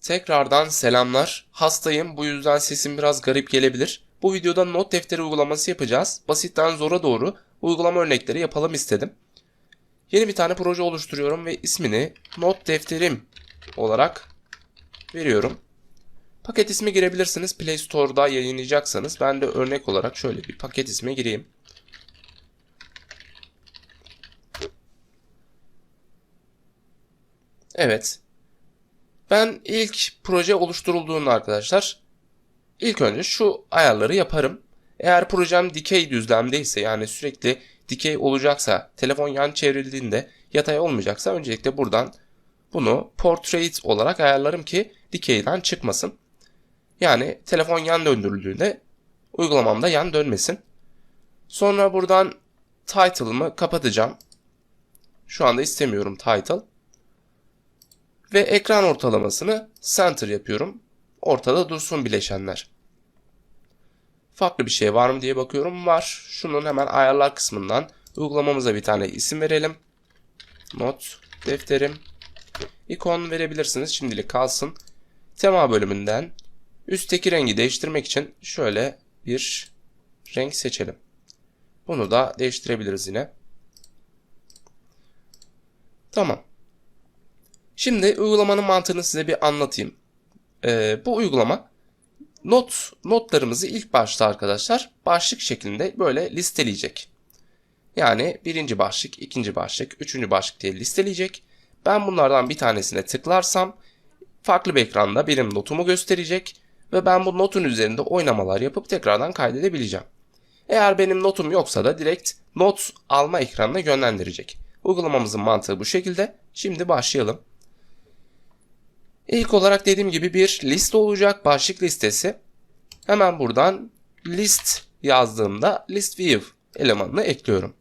Tekrardan selamlar. Hastayım bu yüzden sesim biraz garip gelebilir. Bu videoda not defteri uygulaması yapacağız. Basitten zora doğru uygulama örnekleri yapalım istedim. Yeni bir tane proje oluşturuyorum ve ismini not defterim olarak veriyorum. Paket ismi girebilirsiniz. Play Store'da yayınlayacaksanız ben de örnek olarak şöyle bir paket ismi gireyim. Evet. Ben ilk proje oluşturulduğunda arkadaşlar ilk önce şu ayarları yaparım. Eğer projem dikey düzlemdeyse yani sürekli dikey olacaksa telefon yan çevrildiğinde yatay olmayacaksa öncelikle buradan bunu portrait olarak ayarlarım ki dikeyden çıkmasın. Yani telefon yan döndürüldüğünde uygulamamda yan dönmesin. Sonra buradan title'ımı kapatacağım. Şu anda istemiyorum title. Ve ekran ortalamasını center yapıyorum. Ortada dursun bileşenler. Farklı bir şey var mı diye bakıyorum. Var. Şunun hemen ayarlar kısmından uygulamamıza bir tane isim verelim. Not defterim. İkon verebilirsiniz. Şimdilik kalsın. Tema bölümünden üstteki rengi değiştirmek için şöyle bir renk seçelim. Bunu da değiştirebiliriz yine. Tamam. Şimdi uygulamanın mantığını size bir anlatayım. Ee, bu uygulama not notlarımızı ilk başta arkadaşlar başlık şeklinde böyle listeleyecek. Yani birinci başlık, ikinci başlık, üçüncü başlık diye listeleyecek. Ben bunlardan bir tanesine tıklarsam farklı bir ekranda benim notumu gösterecek ve ben bu notun üzerinde oynamalar yapıp tekrardan kaydedebileceğim. Eğer benim notum yoksa da direkt not alma ekranına yönlendirecek. Uygulamamızın mantığı bu şekilde. Şimdi başlayalım. İlk olarak dediğim gibi bir liste olacak. Başlık listesi. Hemen buradan list yazdığımda list view elemanını ekliyorum.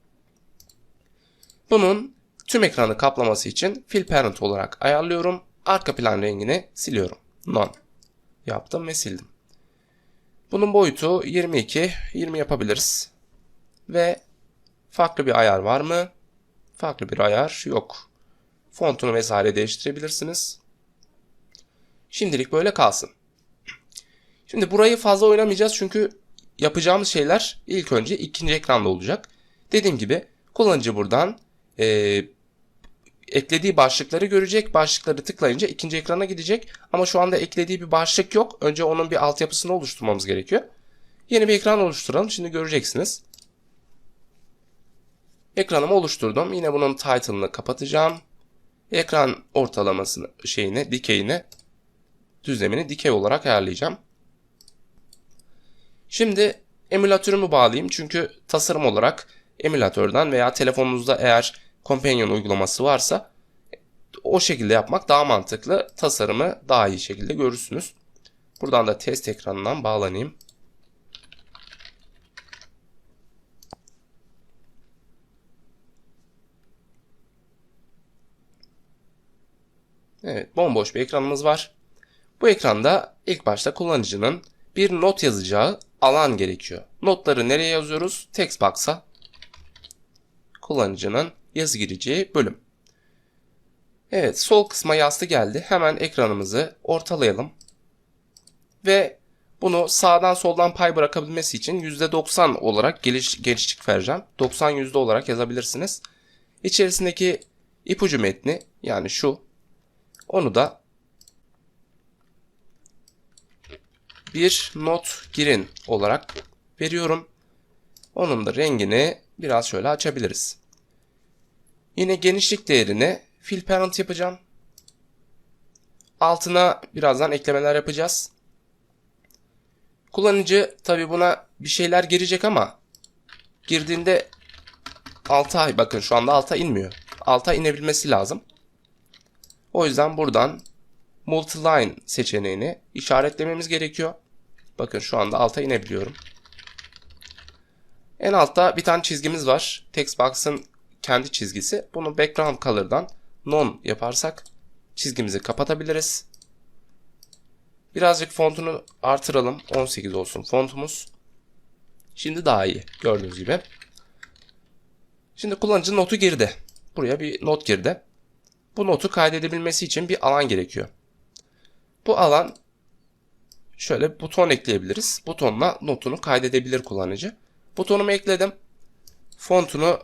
Bunun tüm ekranı kaplaması için fill parent olarak ayarlıyorum. Arka plan rengini siliyorum. None. Yaptım ve sildim. Bunun boyutu 22, 20 yapabiliriz. Ve farklı bir ayar var mı? Farklı bir ayar yok. Fontunu vesaire değiştirebilirsiniz. Şimdilik böyle kalsın. Şimdi burayı fazla oynamayacağız çünkü yapacağımız şeyler ilk önce ikinci ekranda olacak. Dediğim gibi kullanıcı buradan e, eklediği başlıkları görecek. Başlıkları tıklayınca ikinci ekrana gidecek. Ama şu anda eklediği bir başlık yok. Önce onun bir altyapısını oluşturmamız gerekiyor. Yeni bir ekran oluşturalım. Şimdi göreceksiniz. Ekranımı oluşturdum. Yine bunun title'ını kapatacağım. Ekran ortalamasını şeyini, dikeyini düzlemini dikey olarak ayarlayacağım. Şimdi emülatörümü bağlayayım çünkü tasarım olarak emülatörden veya telefonunuzda eğer Companion uygulaması varsa o şekilde yapmak daha mantıklı. Tasarımı daha iyi şekilde görürsünüz. Buradan da test ekranından bağlanayım. Evet, bomboş bir ekranımız var. Bu ekranda ilk başta kullanıcının bir not yazacağı alan gerekiyor. Notları nereye yazıyoruz? Textbox'a. Kullanıcının yazı gireceği bölüm. Evet sol kısma yazdı geldi. Hemen ekranımızı ortalayalım. Ve bunu sağdan soldan pay bırakabilmesi için %90 olarak geliş, genişlik vereceğim. 90 yüzde olarak yazabilirsiniz. İçerisindeki ipucu metni yani şu onu da bir not girin olarak veriyorum. Onun da rengini biraz şöyle açabiliriz. Yine genişlik değerini fill parent yapacağım. Altına birazdan eklemeler yapacağız. Kullanıcı tabi buna bir şeyler girecek ama girdiğinde alta bakın şu anda alta inmiyor. Alta inebilmesi lazım. O yüzden buradan multiline seçeneğini işaretlememiz gerekiyor. Bakın şu anda alta inebiliyorum. En altta bir tane çizgimiz var. Textbox'ın kendi çizgisi. Bunu background color'dan none yaparsak çizgimizi kapatabiliriz. Birazcık fontunu artıralım. 18 olsun fontumuz. Şimdi daha iyi gördüğünüz gibi. Şimdi kullanıcı notu girdi. Buraya bir not girdi. Bu notu kaydedebilmesi için bir alan gerekiyor. Bu alan şöyle buton ekleyebiliriz. Butonla notunu kaydedebilir kullanıcı. Butonumu ekledim. Fontunu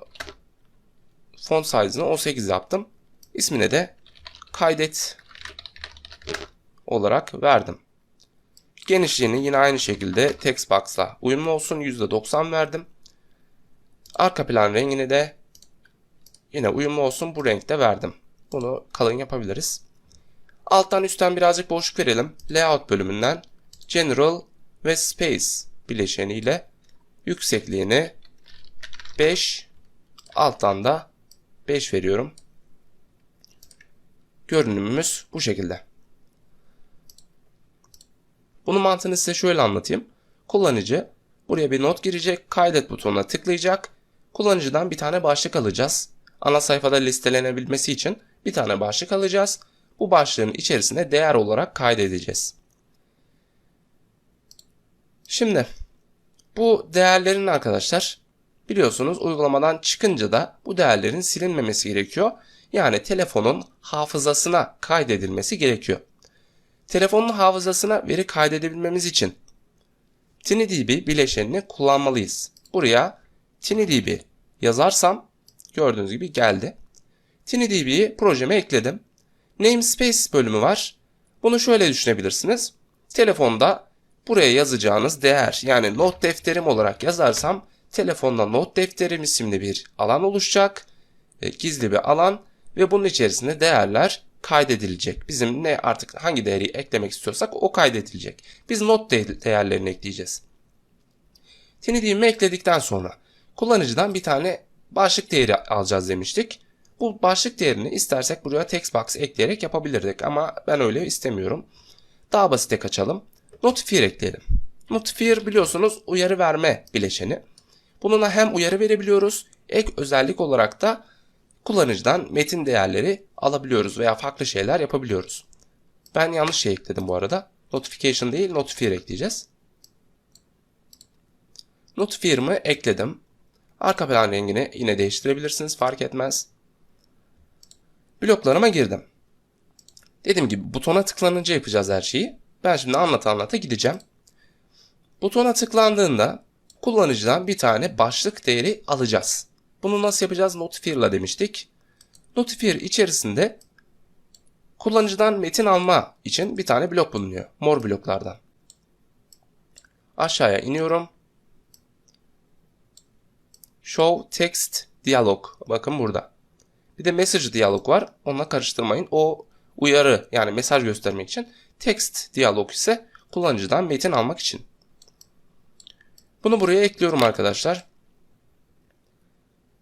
font size'ını 18 yaptım. İsmine de kaydet olarak verdim. Genişliğini yine aynı şekilde text box'la uyumlu olsun %90 verdim. Arka plan rengini de yine uyumlu olsun bu renkte verdim. Bunu kalın yapabiliriz. Alttan üstten birazcık boşluk verelim. Layout bölümünden General ve Space bileşeniyle yüksekliğini 5 alttan da 5 veriyorum. Görünümümüz bu şekilde. Bunun mantığını size şöyle anlatayım. Kullanıcı buraya bir not girecek, kaydet butonuna tıklayacak. Kullanıcıdan bir tane başlık alacağız. Ana sayfada listelenebilmesi için bir tane başlık alacağız. Bu başlığın içerisine değer olarak kaydedeceğiz. Şimdi bu değerlerin arkadaşlar biliyorsunuz uygulamadan çıkınca da bu değerlerin silinmemesi gerekiyor. Yani telefonun hafızasına kaydedilmesi gerekiyor. Telefonun hafızasına veri kaydedebilmemiz için TinyDB bileşenini kullanmalıyız. Buraya TinyDB yazarsam gördüğünüz gibi geldi. TinyDB'yi projeme ekledim. Namespace bölümü var. Bunu şöyle düşünebilirsiniz. Telefonda buraya yazacağınız değer yani not defterim olarak yazarsam telefonda not defterim isimli bir alan oluşacak. E, gizli bir alan ve bunun içerisinde değerler kaydedilecek. Bizim ne artık hangi değeri eklemek istiyorsak o kaydedilecek. Biz not de- değerlerini ekleyeceğiz. TinyDB'mi ekledikten sonra kullanıcıdan bir tane başlık değeri alacağız demiştik. Bu başlık değerini istersek buraya text box ekleyerek yapabilirdik ama ben öyle istemiyorum. Daha basite kaçalım. Notifier ekleyelim. Notifier biliyorsunuz uyarı verme bileşeni. Bununla hem uyarı verebiliyoruz, ek özellik olarak da kullanıcıdan metin değerleri alabiliyoruz veya farklı şeyler yapabiliyoruz. Ben yanlış şey ekledim bu arada. Notification değil, notifier ekleyeceğiz. Notifier'ımı ekledim. Arka plan rengini yine değiştirebilirsiniz, fark etmez. Bloklarıma girdim. Dediğim gibi butona tıklanınca yapacağız her şeyi. Ben şimdi anlata anlata gideceğim. Butona tıklandığında kullanıcıdan bir tane başlık değeri alacağız. Bunu nasıl yapacağız? Notifier'la demiştik. Notifier içerisinde kullanıcıdan metin alma için bir tane blok bulunuyor. Mor bloklardan. Aşağıya iniyorum. Show Text Dialog. Bakın burada. Bir de Message Dialog var. Onunla karıştırmayın. O uyarı yani mesaj göstermek için. Text Dialog ise kullanıcıdan metin almak için. Bunu buraya ekliyorum arkadaşlar.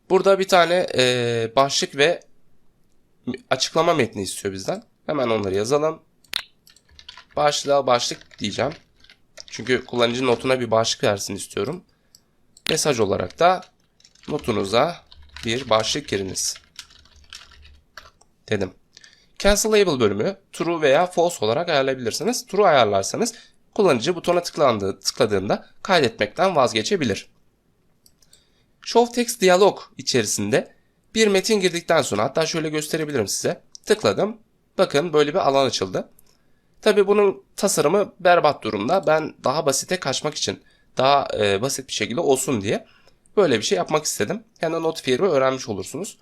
Burada bir tane e, başlık ve açıklama metni istiyor bizden. Hemen onları yazalım. Başlığa başlık diyeceğim. Çünkü kullanıcı notuna bir başlık versin istiyorum. Mesaj olarak da notunuza bir başlık giriniz. Dedim. Cancel Label bölümü true veya false olarak ayarlayabilirsiniz. True ayarlarsanız kullanıcı butona tıklandığı, tıkladığında kaydetmekten vazgeçebilir. Show Text Dialog içerisinde bir metin girdikten sonra hatta şöyle gösterebilirim size. Tıkladım. Bakın böyle bir alan açıldı. Tabi bunun tasarımı berbat durumda. Ben daha basite kaçmak için daha e, basit bir şekilde olsun diye böyle bir şey yapmak istedim. Yani Notifier'i öğrenmiş olursunuz.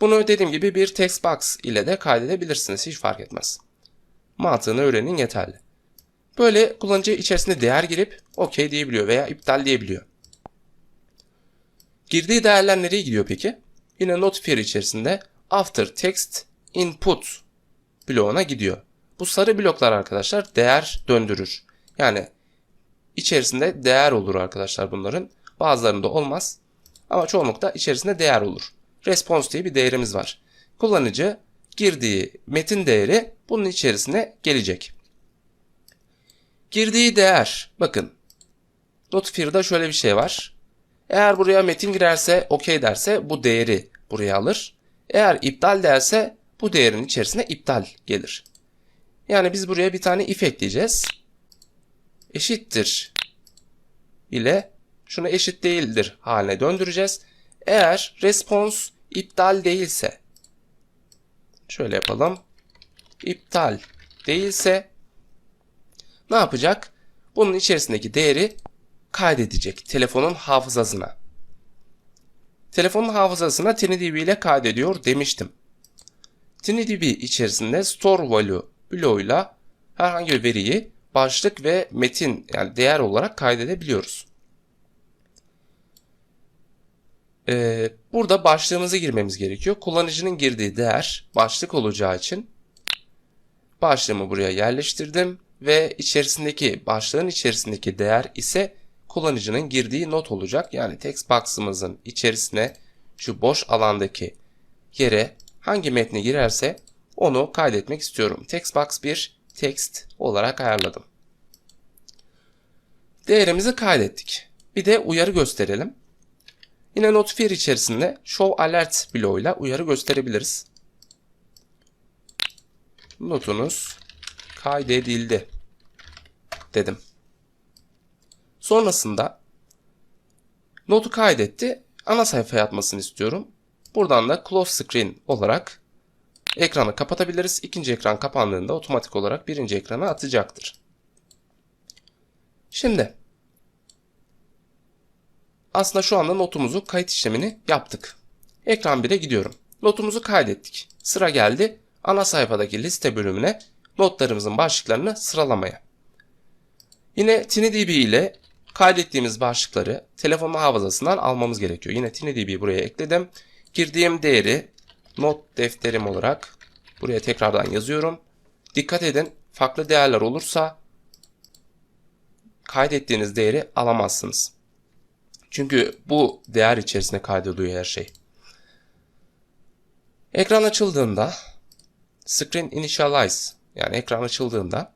Bunu dediğim gibi bir text box ile de kaydedebilirsiniz. Hiç fark etmez. Mantığını öğrenin yeterli. Böyle kullanıcı içerisinde değer girip OK diyebiliyor veya iptal diyebiliyor. Girdiği değerler nereye gidiyor peki? Yine Notifier içerisinde After Text Input bloğuna gidiyor. Bu sarı bloklar arkadaşlar değer döndürür. Yani içerisinde değer olur arkadaşlar bunların. Bazılarında olmaz. Ama çoğunlukta içerisinde değer olur. Response diye bir değerimiz var. Kullanıcı girdiği metin değeri bunun içerisine gelecek. Girdiği değer bakın Notifier'da şöyle bir şey var. Eğer buraya metin girerse OK derse bu değeri buraya alır. Eğer iptal derse bu değerin içerisine iptal gelir. Yani biz buraya bir tane if ekleyeceğiz. Eşittir ile şunu eşit değildir haline döndüreceğiz. Eğer response iptal değilse şöyle yapalım. İptal değilse ne yapacak? Bunun içerisindeki değeri kaydedecek telefonun hafızasına. Telefonun hafızasına TinyDB ile kaydediyor demiştim. TinyDB içerisinde store value bloğuyla herhangi bir veriyi başlık ve metin yani değer olarak kaydedebiliyoruz. Ee, burada başlığımızı girmemiz gerekiyor. Kullanıcının girdiği değer başlık olacağı için başlığımı buraya yerleştirdim ve içerisindeki başlığın içerisindeki değer ise kullanıcının girdiği not olacak. Yani text box'ımızın içerisine şu boş alandaki yere hangi metni girerse onu kaydetmek istiyorum. Text box bir text olarak ayarladım. Değerimizi kaydettik. Bir de uyarı gösterelim. Yine notifier içerisinde show alert bloğuyla uyarı gösterebiliriz. Notunuz kaydedildi dedim. Sonrasında notu kaydetti. Ana sayfaya atmasını istiyorum. Buradan da close screen olarak ekranı kapatabiliriz. İkinci ekran kapandığında otomatik olarak birinci ekrana atacaktır. Şimdi aslında şu anda notumuzu kayıt işlemini yaptık. Ekran 1'e gidiyorum. Notumuzu kaydettik. Sıra geldi ana sayfadaki liste bölümüne notlarımızın başlıklarını sıralamaya. Yine TinyDB ile kaydettiğimiz başlıkları telefonun hafızasından almamız gerekiyor. Yine TinyDB buraya ekledim. Girdiğim değeri not defterim olarak buraya tekrardan yazıyorum. Dikkat edin farklı değerler olursa kaydettiğiniz değeri alamazsınız. Çünkü bu değer içerisinde kaydoluyor her şey. Ekran açıldığında screen initialize yani ekran açıldığında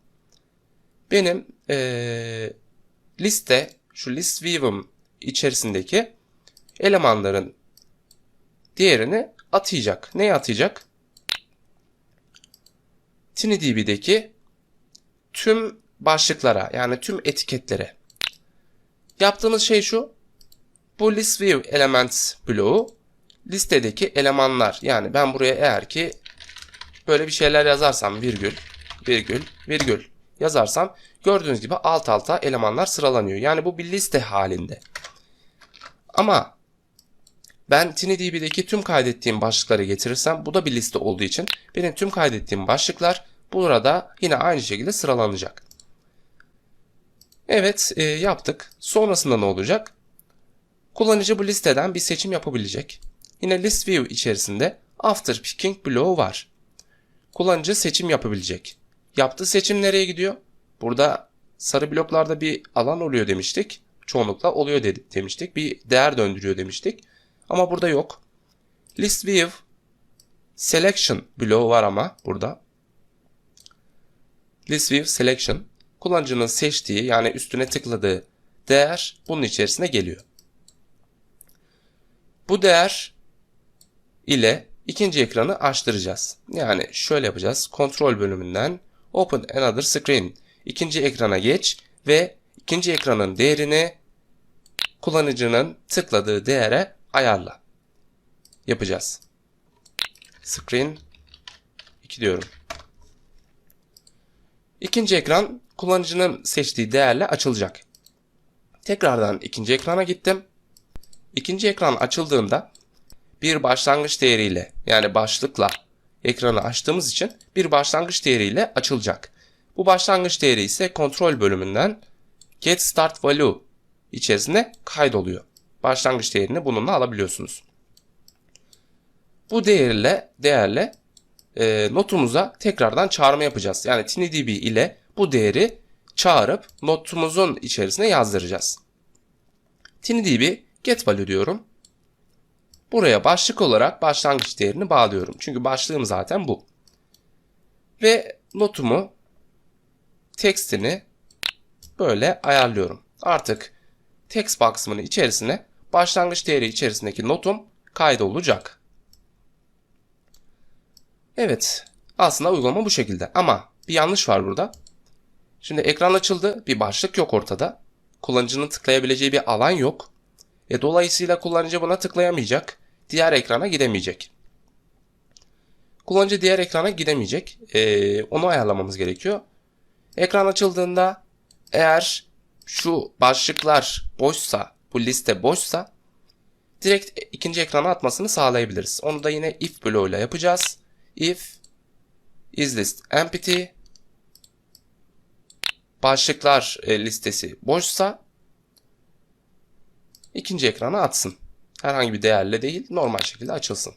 benim ee, liste şu list view'um içerisindeki elemanların diğerini atayacak. Neye atayacak? TinyDB'deki tüm başlıklara yani tüm etiketlere. Yaptığımız şey şu. Bu list view elements bloğu listedeki elemanlar. Yani ben buraya eğer ki böyle bir şeyler yazarsam virgül, virgül, virgül yazarsam gördüğünüz gibi alt alta elemanlar sıralanıyor. Yani bu bir liste halinde. Ama ben TinyDB'deki tüm kaydettiğim başlıkları getirirsem bu da bir liste olduğu için benim tüm kaydettiğim başlıklar burada yine aynı şekilde sıralanacak. Evet e, yaptık. Sonrasında ne olacak? Kullanıcı bu listeden bir seçim yapabilecek. Yine list view içerisinde after picking bloğu var. Kullanıcı seçim yapabilecek. Yaptığı seçim nereye gidiyor? Burada sarı bloklarda bir alan oluyor demiştik. Çoğunlukla oluyor demiştik. Bir değer döndürüyor demiştik. Ama burada yok. List view selection bloğu var ama burada. List view selection kullanıcının seçtiği yani üstüne tıkladığı değer bunun içerisine geliyor. Bu değer ile ikinci ekranı açtıracağız. Yani şöyle yapacağız. Kontrol bölümünden Open another screen. İkinci ekrana geç ve ikinci ekranın değerini kullanıcının tıkladığı değere ayarla. Yapacağız. Screen 2 diyorum. İkinci ekran kullanıcının seçtiği değerle açılacak. Tekrardan ikinci ekrana gittim. İkinci ekran açıldığında bir başlangıç değeriyle yani başlıkla ekranı açtığımız için bir başlangıç değeriyle açılacak. Bu başlangıç değeri ise kontrol bölümünden get start value içerisinde kaydoluyor. Başlangıç değerini bununla alabiliyorsunuz. Bu değerle değerle e, notumuza tekrardan çağırma yapacağız. Yani TinyDB ile bu değeri çağırıp notumuzun içerisine yazdıracağız. TinyDB get value diyorum. Buraya başlık olarak başlangıç değerini bağlıyorum. Çünkü başlığım zaten bu. Ve notumu tekstini böyle ayarlıyorum. Artık text box'ımın içerisine başlangıç değeri içerisindeki notum kaydolacak. Evet aslında uygulama bu şekilde ama bir yanlış var burada. Şimdi ekran açıldı bir başlık yok ortada. Kullanıcının tıklayabileceği bir alan yok. E, dolayısıyla kullanıcı buna tıklayamayacak. Diğer ekrana gidemeyecek. kullanıcı diğer ekrana gidemeyecek. Ee, onu ayarlamamız gerekiyor. Ekran açıldığında eğer şu başlıklar boşsa, bu liste boşsa direkt ikinci ekrana atmasını sağlayabiliriz. Onu da yine if bloğuyla yapacağız. If isList empty başlıklar e, listesi boşsa ikinci ekrana atsın. Herhangi bir değerle değil, normal şekilde açılsın.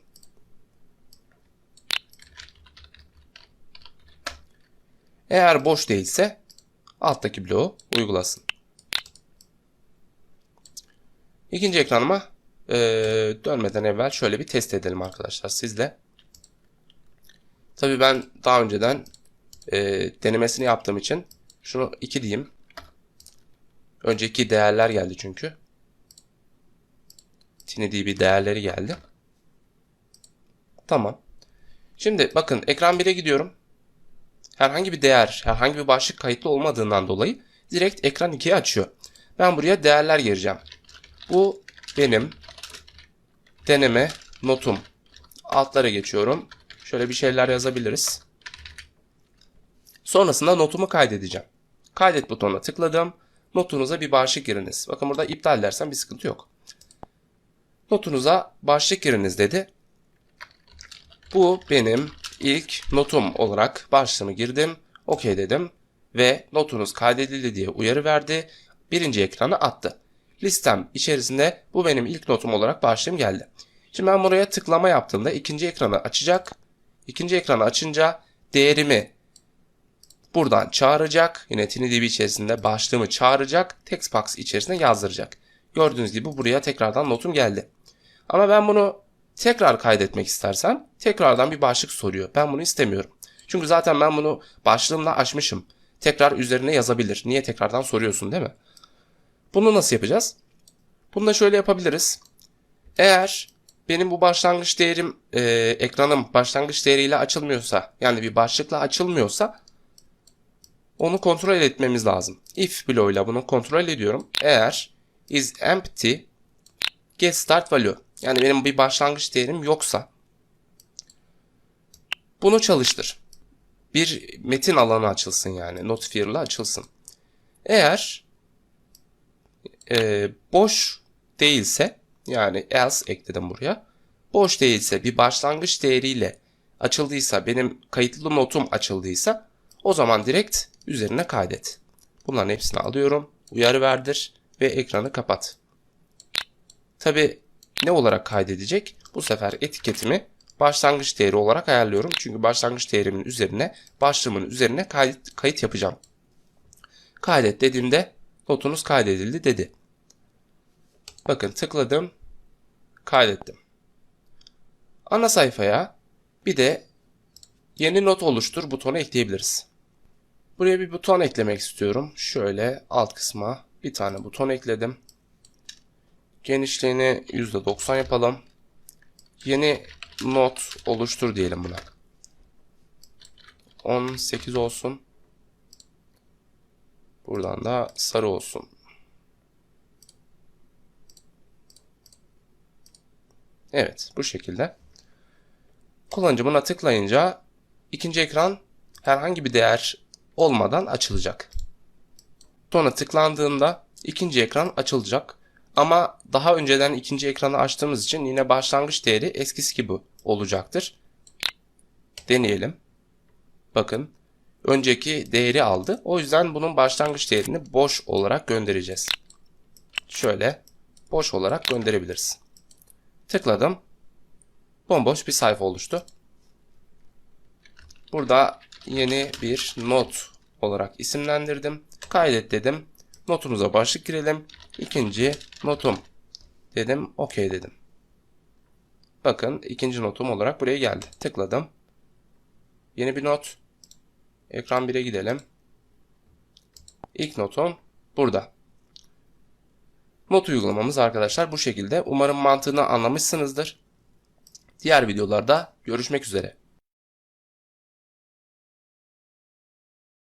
Eğer boş değilse alttaki bloğu uygulasın. İkinci ekranıma e, dönmeden evvel şöyle bir test edelim arkadaşlar sizle. Tabii ben daha önceden e, denemesini yaptığım için şunu 2 diyeyim. Önceki değerler geldi çünkü. TinyDB değerleri geldi. Tamam. Şimdi bakın ekran 1'e gidiyorum. Herhangi bir değer, herhangi bir başlık kayıtlı olmadığından dolayı direkt ekran 2'yi açıyor. Ben buraya değerler gireceğim. Bu benim deneme notum. Altlara geçiyorum. Şöyle bir şeyler yazabiliriz. Sonrasında notumu kaydedeceğim. Kaydet butonuna tıkladım. Notunuza bir başlık giriniz. Bakın burada iptal dersen bir sıkıntı yok. Notunuza başlık giriniz dedi. Bu benim ilk notum olarak başlığımı girdim. OK dedim ve notunuz kaydedildi diye uyarı verdi. Birinci ekrana attı. Listem içerisinde bu benim ilk notum olarak başlığım geldi. Şimdi ben buraya tıklama yaptığımda ikinci ekranı açacak. İkinci ekranı açınca değerimi buradan çağıracak. Yine TinyDB içerisinde başlığımı çağıracak. Textbox içerisine yazdıracak. Gördüğünüz gibi buraya tekrardan notum geldi. Ama ben bunu tekrar kaydetmek istersem tekrardan bir başlık soruyor. Ben bunu istemiyorum. Çünkü zaten ben bunu başlığımla açmışım. Tekrar üzerine yazabilir. Niye tekrardan soruyorsun değil mi? Bunu nasıl yapacağız? Bunu da şöyle yapabiliriz. Eğer benim bu başlangıç değerim e, ekranım başlangıç değeriyle açılmıyorsa yani bir başlıkla açılmıyorsa onu kontrol etmemiz lazım. If bloğuyla bunu kontrol ediyorum. Eğer is empty get start value yani benim bir başlangıç değerim yoksa bunu çalıştır. Bir metin alanı açılsın yani notifier'la açılsın. Eğer e, boş değilse yani else ekledim buraya. Boş değilse bir başlangıç değeriyle açıldıysa benim kayıtlı notum açıldıysa o zaman direkt üzerine kaydet. Bunların hepsini alıyorum. Uyarı verdir ve ekranı kapat. Tabi ne olarak kaydedecek? Bu sefer etiketimi başlangıç değeri olarak ayarlıyorum. Çünkü başlangıç değerimin üzerine başlığımın üzerine kayıt, kayıt yapacağım. Kaydet dediğimde notunuz kaydedildi dedi. Bakın tıkladım. Kaydettim. Ana sayfaya bir de yeni not oluştur butonu ekleyebiliriz. Buraya bir buton eklemek istiyorum. Şöyle alt kısma bir tane buton ekledim. Genişliğini %90 yapalım. Yeni not oluştur diyelim buna. 18 olsun. Buradan da sarı olsun. Evet bu şekilde. Kullanıcı buna tıklayınca ikinci ekran herhangi bir değer olmadan açılacak. Sonra tıklandığında ikinci ekran açılacak. Ama daha önceden ikinci ekranı açtığımız için yine başlangıç değeri eskisi gibi olacaktır. Deneyelim. Bakın önceki değeri aldı. O yüzden bunun başlangıç değerini boş olarak göndereceğiz. Şöyle boş olarak gönderebiliriz. Tıkladım. Bomboş bir sayfa oluştu. Burada yeni bir not olarak isimlendirdim. Kaydet dedim. Notumuza başlık girelim. İkinci notum dedim. OK dedim. Bakın ikinci notum olarak buraya geldi. Tıkladım. Yeni bir not. Ekran 1'e gidelim. İlk notum burada. Not uygulamamız arkadaşlar bu şekilde. Umarım mantığını anlamışsınızdır. Diğer videolarda görüşmek üzere.